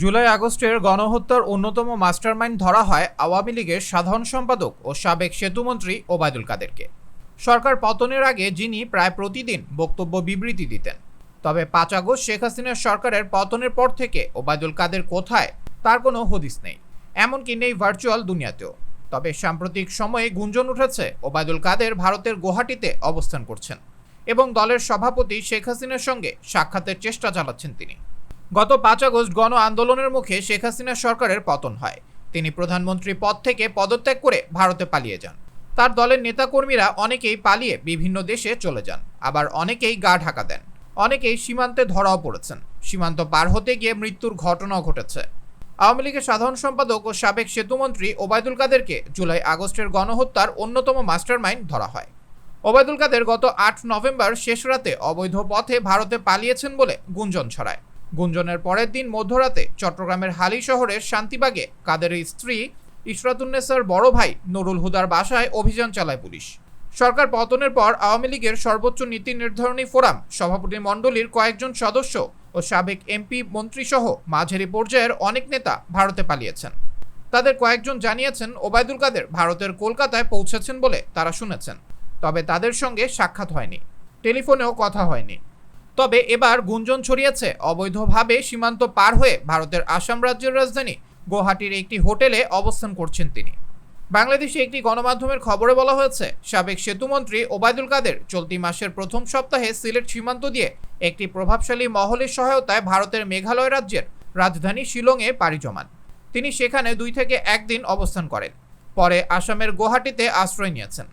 জুলাই আগস্টের গণহত্যার অন্যতম মাস্টারমাইন্ড ধরা হয় আওয়ামী লীগের সাধারণ সম্পাদক ও সাবেক সেতুমন্ত্রী ওবায়দুল কাদেরকে। সরকার পতনের আগে যিনি প্রায় প্রতিদিন বক্তব্য বিবৃতি দিতেন। তবে পাঁচ আগস্ট শেখ হাসিনার সরকারের পতনের পর থেকে ওবায়দুল কাদের কোথায়, তার কোনো হদিস নেই। এমনকি নেই ভার্চুয়াল দুনিয়াতেও। তবে সাম্প্রতিক সময়ে গুঞ্জন উঠেছে ওবায়দুল কাদের ভারতের গুয়াহাটিতে অবস্থান করছেন এবং দলের সভাপতি শেখ হাসিনার সঙ্গে সাক্ষাতের চেষ্টা চালাচ্ছেন তিনি। গত পাঁচ আগস্ট গণ আন্দোলনের মুখে শেখ হাসিনা সরকারের পতন হয়। তিনি প্রধানমন্ত্রী পদ থেকে পদত্যাগ করে ভারতে পালিয়ে যান। তার দলের নেতাকর্মীরা অনেকেই পালিয়ে বিভিন্ন দেশে চলে যান, আবার অনেকেই গা ঢাকা দেন। অনেকেই সীমান্তে ধরাও পড়েছেন। সীমান্ত পার হতে গিয়ে মৃত্যুর ঘটনাও ঘটেছে। আওয়ামী লীগের সাধারণ সম্পাদক ও সাবেক সেতুমন্ত্রী ওবায়দুল কাদেরকে জুলাই আগস্টের গণহত্যার অন্যতম মাস্টারমাইন্ড ধরা হয়। ওবায়দুল কাদের গত আট নভেম্বর শেষ রাতে অবৈধ পথে ভারতে পালিয়েছেন বলে গুঞ্জন ছড়ায়। গুঞ্জনের পরের দিন মধ্যরাতে চট্টগ্রামের হালি শহরের শান্তিবাগে কাদেরের স্ত্রী ইশরাতুন্নেসার বড় ভাই নুরুল হুদার বাসায় অভিযান চালায় পুলিশ। সরকার পতনের পর আওয়ামী লীগের সর্বোচ্চ নীতি নির্ধারণী ফোরাম, সভাপতি মণ্ডলীর কয়েকজন সদস্য ও সাবেক এমপি, মন্ত্রীসহ মাঝারি পর্যায়ের অনেক নেতা ভারতে পালিয়েছেন। তাদের কয়েকজন জানিয়েছেন, ওবায়দুল কাদের ভারতের কলকাতায় পৌঁছেছেন বলে তারা শুনেছেন, তবে তাদের সঙ্গে সাক্ষাৎ হয়নি। টেলিফোনেও কথা হয়নি। তবে এবার গুঞ্জন ছড়িয়েছে। অবৈধভাবে সীমান্ত পার হয়ে ভারতের আসাম রাজ্যের রাজধানী গুয়াহাটির একটি হোটেলে অবস্থান করছেন তিনি। বাংলাদেশে একটি গণমাধ্যমের খবরে বলা হয়েছে, সাবেক সেতুমন্ত্রী ওবায়দুল কাদের চলতি মাসের প্রথম সপ্তাহে সিলেট সীমান্ত দিয়ে একটি প্রভাবশালী মহলের সহায়তায় ভারতের মেঘালয় রাজ্যের রাজধানী শিলংয়ে পাড়ি জমান। তিনি সেখানে দুই থেকে একদিন অবস্থান করেন। পরে আসামের গুয়াহাটিতে আশ্রয় নিয়েছেন।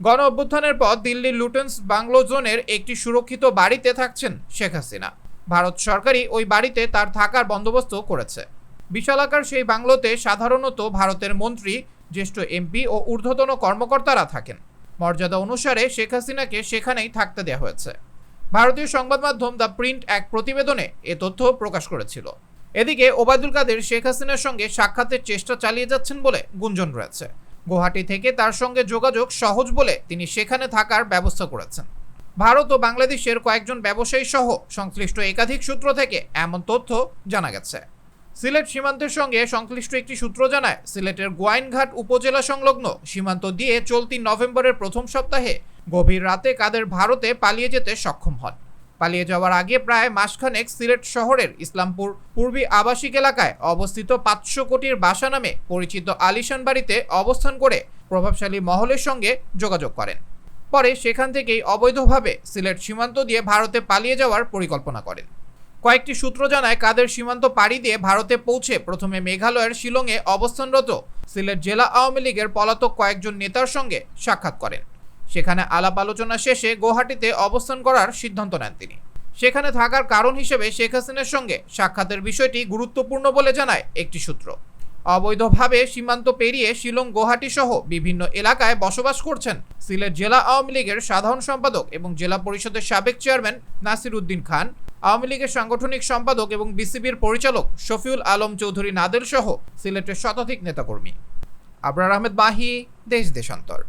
গণ অভ্যুত্থানের পর দিল্লির লুটেন্স বাংলো জোনের একটি সুরক্ষিত বাড়িতে থাকছেন শেখ হাসিনা। ভারত সরকারই ওই বাড়িতে তার থাকার বন্দোবস্ত করেছে। বিশালাকার সেই বাংলোতে সাধারণত ভারতের মন্ত্রী, জ্যেষ্ঠ এমপি ও ঊর্ধ্বতন কর্মকর্তারা থাকেন। মর্যাদা অনুসারে শেখ হাসিনাকে সেখানেই থাকতে দেওয়া হয়েছে। ভারতীয় সংবাদ মাধ্যম দ্য প্রিন্ট এক প্রতিবেদনে এ তথ্য প্রকাশ করেছিল। এদিকে ওবায়দুল কাদের শেখ হাসিনার সঙ্গে সাক্ষাতের চেষ্টা চালিয়ে যাচ্ছেন বলে গুঞ্জন রয়েছে। গুয়াহাটি থেকে তার সঙ্গে যোগাযোগ সহজ বলে তিনি সেখানে থাকার ব্যবস্থা করেছেন। ভারত ও বাংলাদেশের কয়েকজন ব্যবসায়ী সহ সংশ্লিষ্ট একাধিক সূত্র থেকে এমন তথ্য জানা গেছে। সিলেট সীমান্তের সঙ্গে সংশ্লিষ্ট একটি সূত্র জানায়, সিলেটের গোয়াইনঘাট উপজেলা সংলগ্ন সীমান্ত দিয়ে চলতি নভেম্বরের প্রথম সপ্তাহে গভীর রাতে কাদের ভারতে পালিয়ে যেতে সক্ষম হন। পালিয়ে যাওয়ার আগে প্রায় মাসখানেক সিলেট শহরের ইসলামপুর পূর্বী আবাসিক এলাকায় অবস্থিত পাঁচশো কোটির বাসা নামে পরিচিত আলিশান বাড়িতে অবস্থান করে প্রভাবশালী মহলের সঙ্গে যোগাযোগ করেন। পরে সেখান থেকেই অবৈধভাবে সিলেট সীমান্ত দিয়ে ভারতে পালিয়ে যাওয়ার পরিকল্পনা করেন। কয়েকটি সূত্র জানায়, কাদের সীমান্ত পাড়ি দিয়ে ভারতে পৌঁছে প্রথমে মেঘালয়ের শিলংয়ে অবস্থানরত সিলেট জেলা আওয়ামী লীগের পলাতক কয়েকজন নেতার সঙ্গে সাক্ষাৎ করেন। সেখানে আলাপ আলোচনা শেষে গুয়াহাটিতে অবস্থান করার সিদ্ধান্ত নেন তিনি। সেখানে থাকার কারণ হিসেবে শেখ হাসিনার সঙ্গে সাক্ষাতের বিষয়টি গুরুত্বপূর্ণ বলে জানায় একটি সূত্র। অবৈধভাবে সীমান্ত পেরিয়ে শিলং গুয়াহাটি সহ বিভিন্ন এলাকায় বসবাস করছেন সিলেট জেলা আওয়ামী লীগের সাধারণ সম্পাদক এবং জেলা পরিষদের সাবেক চেয়ারম্যান নাসির উদ্দিন খান, আওয়ামী লীগের সাংগঠনিক সম্পাদক এবং বিসিবির পরিচালক শফিউল আলম চৌধুরী নাদের সহ সিলেটের শতাধিক নেতাকর্মী। আবরার আহমেদ মাহি দেশ দেশান্তর।